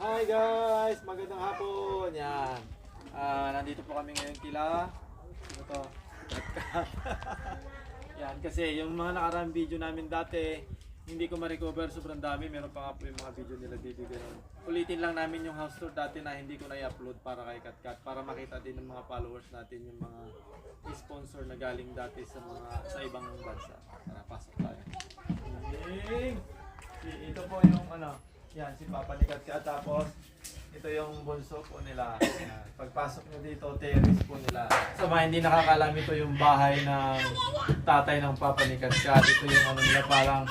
Hi guys! Magandang hapon! Yan. Ah, nandito po kami ngayon kila. Ano to? Yan, kasi yung mga nakaraang video namin dati, hindi ko ma-recover, sobrang dami. Meron pa nga po yung mga video nila dito ganun. Ulitin lang namin yung house tour dati na hindi ko na i-upload para kay Katkat, para makita din ng mga followers natin yung mga sponsor na galing dati sa mga sa ibang bansa. Tara, pasok tayo. Si- Ito po yung ano, yan, si Papa ni Katkat. Tapos, ito yung bunso po nila. Yan. Pagpasok nyo dito, terrace po nila. Sa mga hindi nakakalam, ito yung bahay ng tatay ng Papa ni Katkat. Ito yung ano nila, parang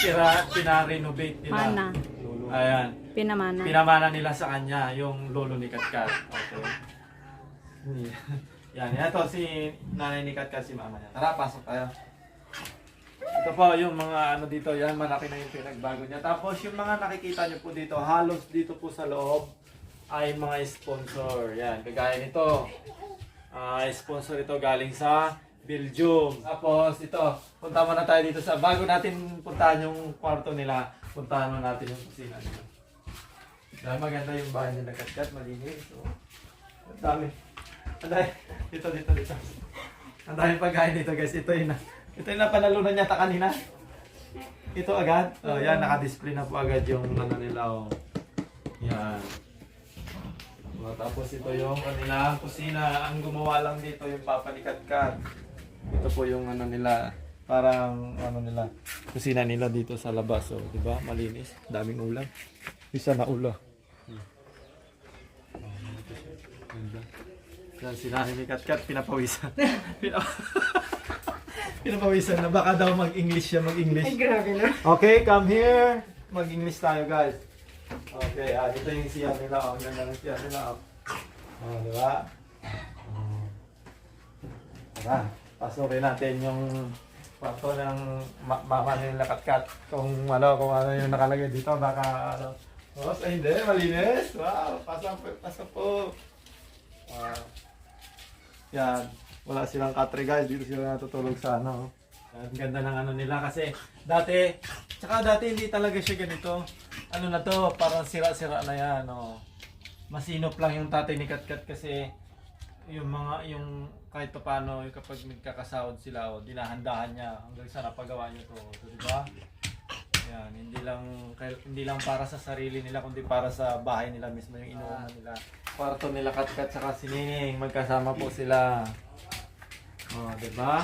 tira, pina-renovate nila. Mana. Ayan. Pinamana. Pinamana nila sa kanya yung lolo ni Katkat. Okay. Yan, yan to si nanay ni Katkat, si mama niya. Tara, pasok tayo. Ito po yung mga ano dito, yan malaki na yung pinagbago niya. Tapos yung mga nakikita niyo po dito, halos dito po sa loob ay mga sponsor. Yan, kagaya nito. Ah, sponsor ito galing sa Belgium. Tapos ito, punta muna tayo dito sa bago natin puntahan yung kwarto nila. Puntahan muna natin yung kusina nila. Dahil maganda yung bahay nila katkat, malinis. Oh. Ang dami. Ang dami. Dito, dito, dito. Ang dami pagkain dito guys. Ito yung, na- ito yung napanalunan niya ta kanina. Ito agad. Oh, yan, naka-display na po agad yung ano nila. Oh. Yan. Oh, tapos ito yung kanilang kusina. Ang gumawa lang dito yung Papa ni Katkat. Ito po yung ano nila. Parang ano nila. Kusina nila dito sa labas. So, di ba? Malinis. Daming ulam. Isa na ulo. Yan, sinabi ni Katkat, pinapawisan. Pina- pinapawisan na baka daw mag-English siya, mag-English. grabe na. Okay, come here. Mag-English tayo, guys. Okay, ah, ito yung siya nila. Oh, ang ganda ng siya nila. Oh, oh di ba? Oh. Tara, pasukin natin yung kwarto ng ma- mama nila Katkat. Kung ano, kung ano yung nakalagay dito, baka ano. Oh, ay, hindi, malinis. Wow, pasok po, pasok po. Wow. Yan. Wala silang katre guys. Dito sila natutulog sa ano. Ang ganda ng ano nila kasi dati, tsaka dati hindi talaga siya ganito. Ano na to, parang sira-sira na yan. Oh. Masinop lang yung tatay ni Katkat kasi yung mga, yung kahit pa paano, yung kapag nagkakasahod sila, oh, dinahandahan niya hanggang sa napagawa niya to. So, di ba? Yan, hindi lang hindi lang para sa sarili nila kundi para sa bahay nila mismo yung inuuman nila. Kwarto nila Katkat saka si Nining, magkasama po sila. Oh, 'di ba?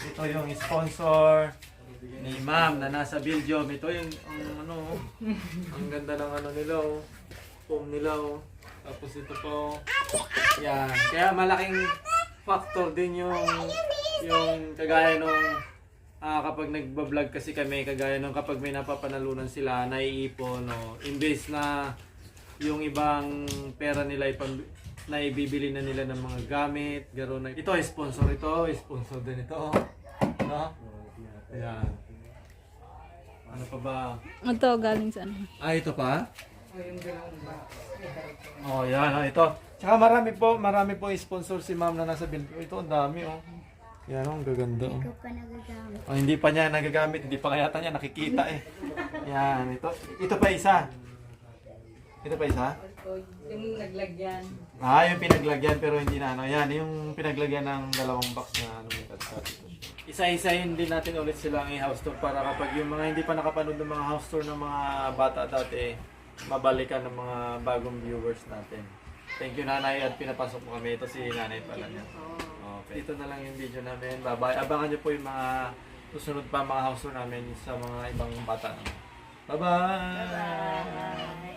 Ito yung sponsor ni Ma'am na nasa Belgium. Ito yung ang ano, ang ganda ng ano nila oh. Foam nila oh. Tapos ito po. Yan. Kaya malaking factor din yung yung kagaya nung Ah, kapag nagba-vlog kasi kami, kagaya nung kapag may napapanalunan sila, naiipon, no, imbes na yung ibang pera nila ipang na ibibili na nila ng mga gamit, garo na. Ito, sponsor ito, sponsor din ito. No? Ayan. Ano pa ba? Ito, galing sa ano. Ah, ito pa? Oh, yan, oh, ito. Tsaka marami po, marami po sponsor si ma'am na nasa bill. Ito, ang dami, oh. Yan, oh, ang gaganda, oh. Ikaw pa nagagamit. Oh, hindi pa niya nagagamit, hindi pa kaya niya nakikita eh. Yan, ito. Ito pa isa. Ito pa isa? Yung naglagyan. Ah, yung pinaglagyan pero hindi na ano. Yan, yung pinaglagyan ng dalawang box na ano may katkat. Isa-isahin din natin ulit sila ang i-house tour para kapag yung mga hindi pa nakapanood ng mga house tour ng mga bata dati, mabalikan ng mga bagong viewers natin. Thank you nanay at pinapasok mo kami. Ito si nanay pala niya. Okay. Ito na lang yung video namin. Bye-bye. Abangan nyo po yung mga susunod pa mga house tour namin sa mga ibang bata. Bye-bye!